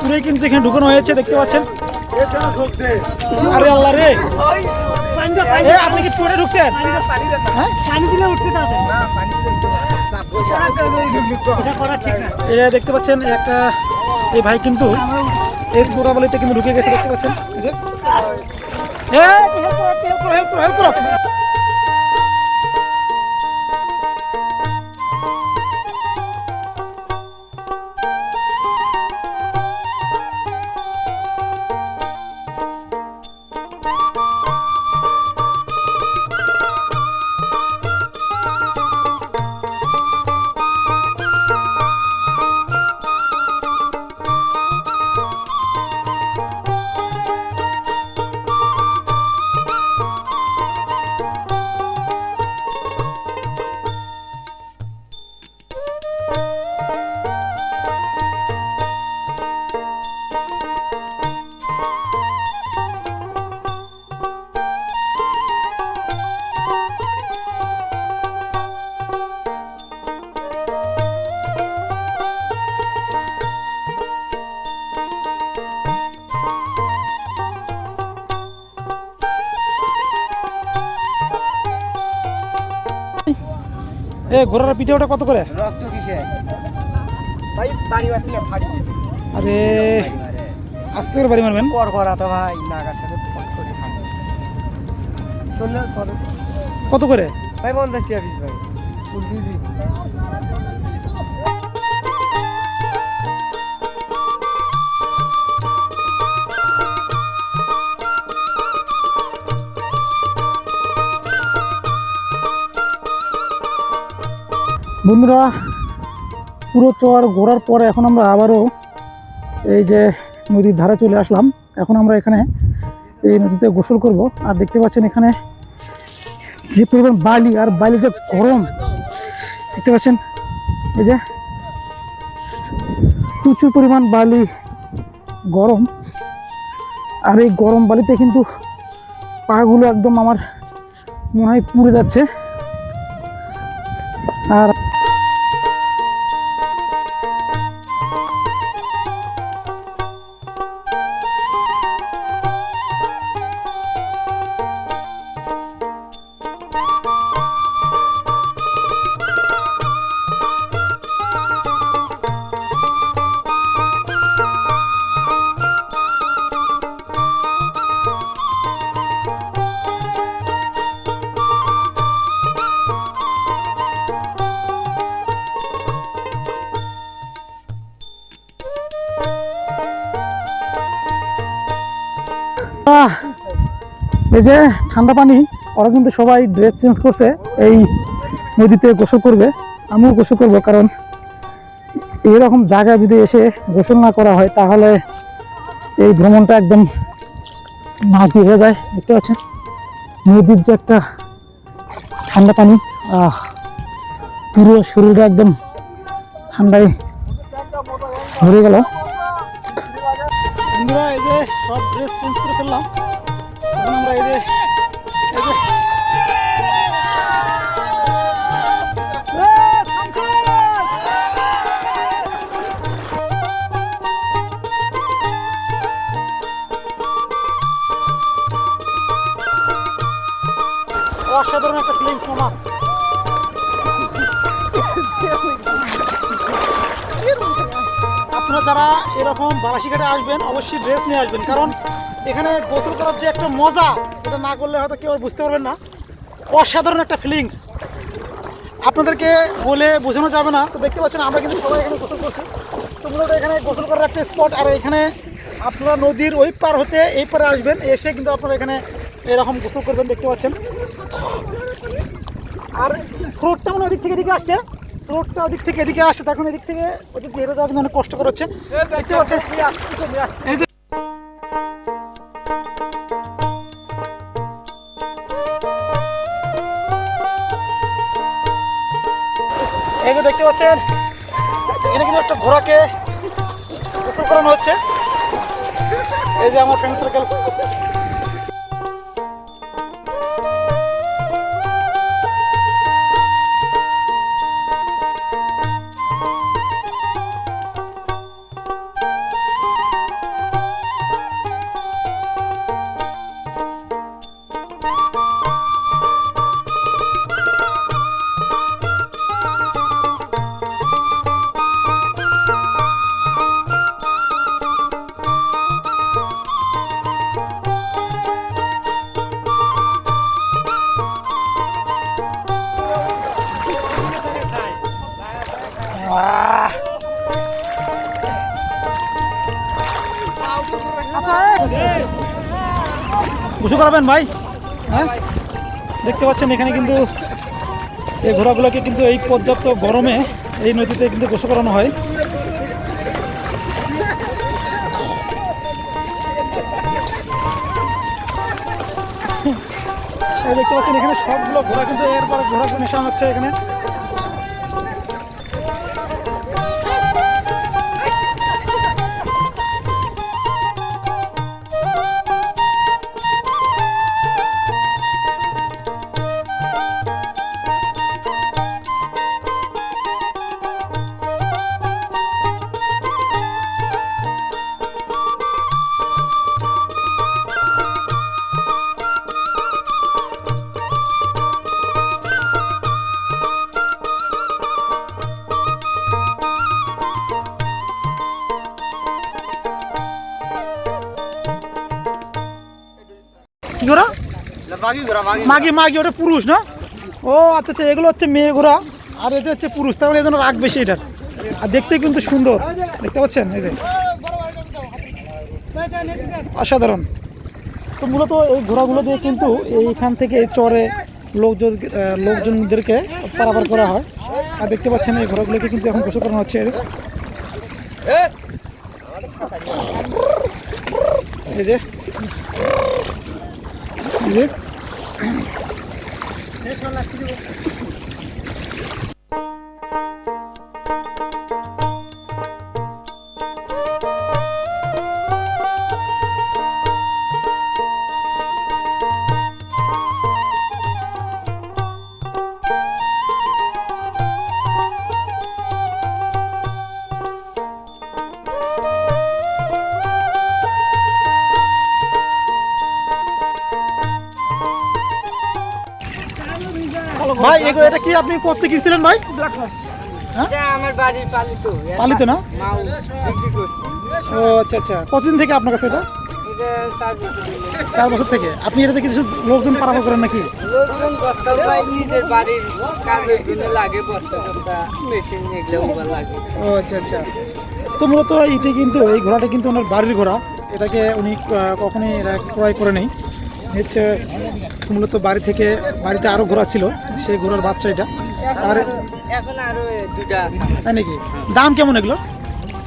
পুরে কিন্তু এখানে ঢুকানো হয়েছে দেখতে পাচ্ছেন। আরে আল্লাহ রে। আপনি কি পুরে ঢুকছেন? হ্যাঁ? দেখতে পাচ্ছেন একটা এই ভাই কিন্তু এই চোরাবালিতে কিন্তু ঢুকে গেছে দেখতে পাচ্ছেন। help করো, help করো, help করো, এ ঘোড়ার পিঠে ওটা কত করে? রক্ত কিসে? ভাই বাড়ি ফাড়ি আরে আস্তে করে বাড়ি মারবেন। কর করা তো ভাই নাগার সাথে চললে কত করে? ভাই পঞ্চাশ টাকা পিস ভাই। বন্ধুরা, পুরো চর ঘোরার পরে এখন আমরা আবারও এই যে নদীর ধারে চলে আসলাম। এখন আমরা এখানে এই নদীতে গোসল করব। আর দেখতে পাচ্ছেন এখানে যে পরিমাণ বালি আর বালি যে গরম, দেখতে পাচ্ছেন? এই যে প্রচুর পরিমাণ বালি গরম। আর এই গরম বালিতে কিন্তু পাগুলো একদম আমার মনে হয় পুড়ে যাচ্ছে। এই যে ঠান্ডা পানি, ওরা কিন্তু সবাই ড্রেস চেঞ্জ করছে, এই নদীতে গোসল করবে। আমিও গোসল করব, কারণ এরকম জায়গায় যদি এসে গোসল না করা হয়, তাহলে এই ভ্রমণটা একদম নাকি হয়ে যায়, দেখতে পাচ্ছেন? নদীর যে একটা ঠান্ডা পানি পুরো শরীরটা একদম ঠান্ডায় ভরে গেল। এই যে সব ড্রেস চেঞ্জ করে ফেললাম। এখন আমরা একটা ফিলিংস মামা আপনারা যারা এরকম বালাসিঘাটে আসবেন, অবশ্যই ড্রেস নিয়ে আসবেন। কারণ এখানে গোসল করার যে একটা মজা, এটা না করলে হয়তো কেউ বুঝতে পারবেন না। অসাধারণ একটা ফিলিংস আপনাদেরকে বলে বোঝানো যাবে না, তো দেখতে পাচ্ছেন আমরা কিন্তু সবাই এখানে গোসল করছি। তো মূলত এখানে গোসল করার একটা স্পট আর এখানে আপনারা নদীর ওই পার হতে এই পারে আসবেন, এসে কিন্তু আপনারা এখানে এরকম গোসল করবেন, দেখতে পাচ্ছেন। আর স্রোতটা মানে ওদিক থেকে এদিকে আসছে, স্রোতটা ওদিক থেকে এদিকে আসছে তখন এদিক থেকে ওদিক বেরো যাওয়া কিন্তু অনেক কষ্টকর হচ্ছে দেখতে পাচ্ছেন ঘোড়াকে গোসল করানো হচ্ছে। এই যে আমার ফ্রেন্ড সার্কেল গোসল করাবেন ভাই। হ্যাঁ? দেখতে পাচ্ছেন এখানে কিন্তু এই ঘোড়াগুলোকে কিন্তু এই পর্যাপ্ত গরমে এই নদীতে কিন্তু গোসল করানো হয়। দেখতে পাচ্ছেন এখানে সবগুলো ঘোড়া কিন্তু এরপর ঘোড়া মেশানো হচ্ছে এখানে। মাগি মাগি ওটা পুরুষ, না? ও আচ্ছা আচ্ছা এগুলো হচ্ছে মেয়ে ঘোড়া, আর এটা হচ্ছে পুরুষ তাহলে এই জন্য রাগ বেশি এটার আর দেখতে কিন্তু সুন্দর, দেখতে পাচ্ছেন? এই যে। অসাধারণ। তো মূলত এই ঘোড়াগুলো দিয়ে কিন্তু এইখান থেকে চরে লোকজন লোকজনদেরকে পারাপার করা হয়। আর দেখতে পাচ্ছেন, এই ঘোড়াগুলোকে কিন্তু এখন গোসল করানো হচ্ছে। এই যে। এই এগুলো এটা কি আপনি করতে গিয়েছিলেন ভাই? পালিত। পালিত না? ও আচ্ছা আচ্ছা। কতদিন থেকে আপনার কাছে এটা? চার বছর থেকে। আপনি এটাতে কিছু লোকজন পারাপার করেন নাকি? লোকজন বস্তা ভাই নিজের বাড়ির কাজের জন্য লাগে বস্তা টস্তা মেশিন এগুলো লাগে। ও আচ্ছা আচ্ছা। তো মূলত এটি কিন্তু এই ঘোড়াটা কিন্তু ওনার বাড়ির ঘোড়া। এটাকে উনি কখনোই ক্রয় করে নেই। হচ্ছে মূলত বাড়ি থেকে বাড়িতে আরও ঘোড়া ছিল সেই ঘোড়ার বাচ্চা এটা। আর এখন আরও দুটা আছে। তাই নাকি? দাম কেমন এগুলো?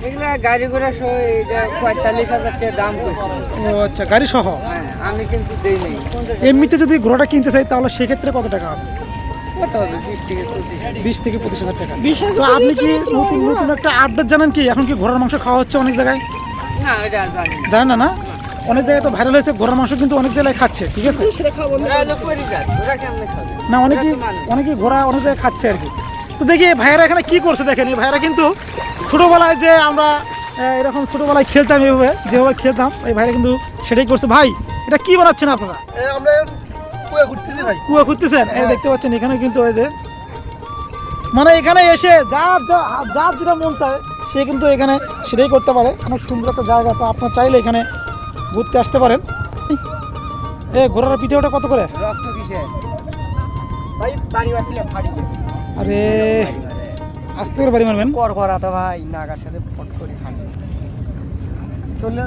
এগুলা গাড়ি ঘোড়া সহ এটা পঁয়তাল্লিশ হাজার টাকা দাম ও আচ্ছা গাড়ি সহ? হ্যাঁ আমি কিন্তু দেই নেই। এমনিতে যদি ঘোড়াটা কিনতে চাই তাহলে সেক্ষেত্রে কত টাকা হবে? বিশ থেকে পঁচিশ হাজার। টাকা। তো আপনি কি নতুন নতুন একটা আপডেট জানেন কি? এখন কি ঘোড়ার মাংস খাওয়া হচ্ছে অনেক জায়গায়? না ওটা জানি না। জানেন না না? অনেক জায়গায় তো ভাইরাল হয়েছে ঘোড়ার মাংস কিন্তু অনেক জায়গায় খাচ্ছে ঠিক আছে? না মানুষ। অনেকেই ঘোড়া অনেক জায়গায় খাচ্ছে আর কি। তো দেখি ভাইয়েরা এখানে কি করছে দেখেন এই ভাইয়েরা কিন্তু ছোটোবেলায় যে আমরা এরকম ছোটোবেলায় খেলতাম এইভাবে যেভাবে খেলতাম এই ভাইরা কিন্তু সেটাই করছে। ভাই এটা কি বানাচ্ছেন আপনারা? কুয়া ঘুরতেছি ভাই। কুয়া খুঁজতেছেন এই দেখতে পাচ্ছেন এখানে কিন্তু ওই যে মানে এখানে এসে যার যা যার যেটা মন চায় সে কিন্তু এখানে সেটাই করতে পারে। অনেক সুন্দর একটা জায়গা তো আপনার চাইলে এখানে ঘুরতে আসতে পারেন। এ ঘোড়ার পিঠে ওটা কত করে? আরে আস্তে করে বাড়ি মারবেন। কর করা তো ভাই নাগার সাথে ফট করে খান। চলে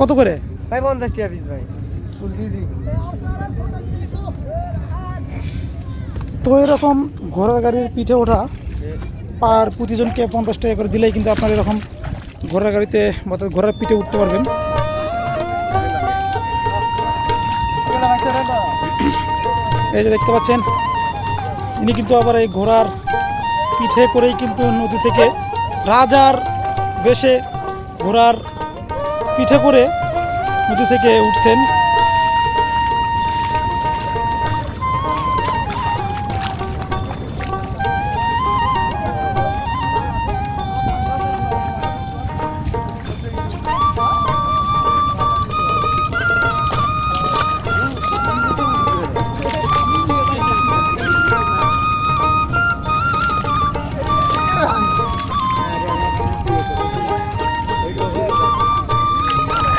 কত করে? ভাই পঞ্চাশ টাকা পিস ভাই। ফুল দিয়েছি তো এরকম ঘোড়ার গাড়ির পিঠে ওঠা পার প্রতিজনকে পঞ্চাশ টাকা করে দিলেই কিন্তু আপনার এরকম ঘোড়ার গাড়িতে অর্থাৎ ঘোড়ার পিঠে উঠতে পারবেন। এই যে দেখতে পাচ্ছেন, ইনি কিন্তু আবার এই ঘোড়ার পিঠে করেই কিন্তু নদী থেকে রাজার বেশে ঘোড়ার পিঠে করে নদী থেকে উঠছেন।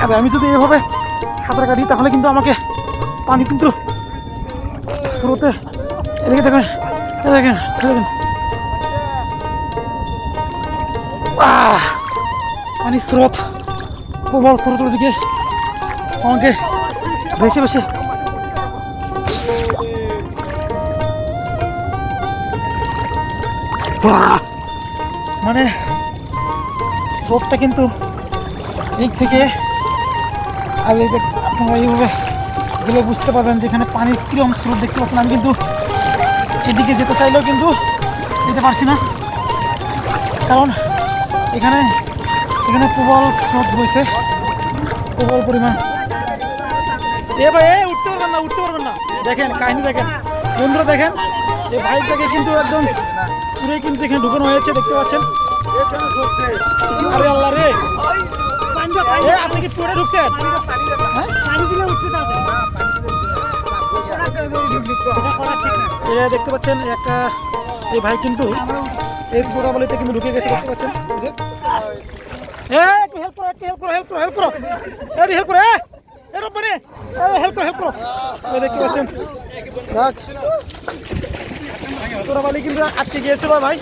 আর, আমি যদি এভাবে সাঁতার কাটি, তাহলে কিন্তু আমাকে পানি কিন্তু স্রোতে এদিকে দেখেন দেখেন দেখেন পানির স্রোত, প্রবল স্রোতের দিকে আমাকে ভেসে ভেসে! মানে স্রোতটা কিন্তু দিক থেকে আর এইভাবে গেলে বুঝতে পারবেন যে এখানে পানির কিরম স্রোত দেখতে পাচ্ছেন। আমি কিন্তু এদিকে যেতে চাইলেও কিন্তু যেতে পারছি না। কারণ এখানে এখানে প্রবল স্রোত বইছে, প্রবল পরিমাণ এ ভাই, এ, উঠতে পারবেন না, উঠতে পারবেন না। দেখেন, কাহিনী দেখেন। বন্ধুরা দেখেন, এই ভাইটাকে কিন্তু একদম পুরো কিন্তু এখানে ঢুকানো হয়েছে, দেখতে পাচ্ছেন? আরে আল্লাহ রে! আপনি কি পুরো ঢুকছেন হ্যাঁ? দেখতে পাচ্ছেন একটা এই ভাই কিন্তু এই গোড়াবালিতে কিন্তু ঢুকে গেছে দেখতে পাচ্ছেন। একটু হেল্প করো একটু হেল্প করো হেল্প করো হেল্প করো। এই হেল্প করো এ এ রব্বানি হেল্প করো হেল্প করো। দেখতে পাচ্ছেন? দেখ কিন্তু আটকে গিয়েছিল ভাই।